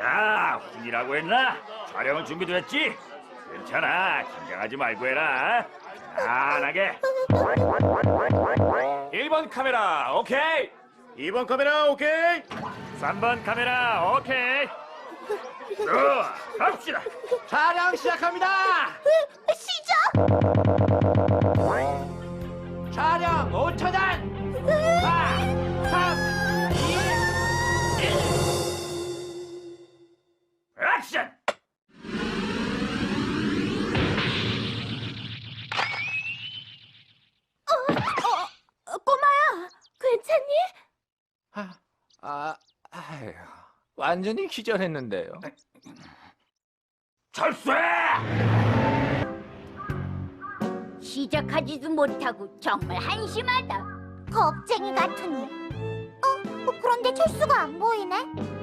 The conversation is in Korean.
야, 훈이라고 했나? 촬영은 준비됐지? 괜찮아, 긴장하지 말고 해라. 편안하게. 1번 카메라 오케이 2번 카메라 오케이. 3번 카메라 오케이. 좋아, 갑시다. 촬영 시작합니다 시작! 촬영 5초 전 아, 아, 아휴, 완전히 기절했는데요. 철수해! 시작하지도 못하고 정말 한심하다. 겁쟁이 같으니. 어, 그런데 철수가 안 보이네.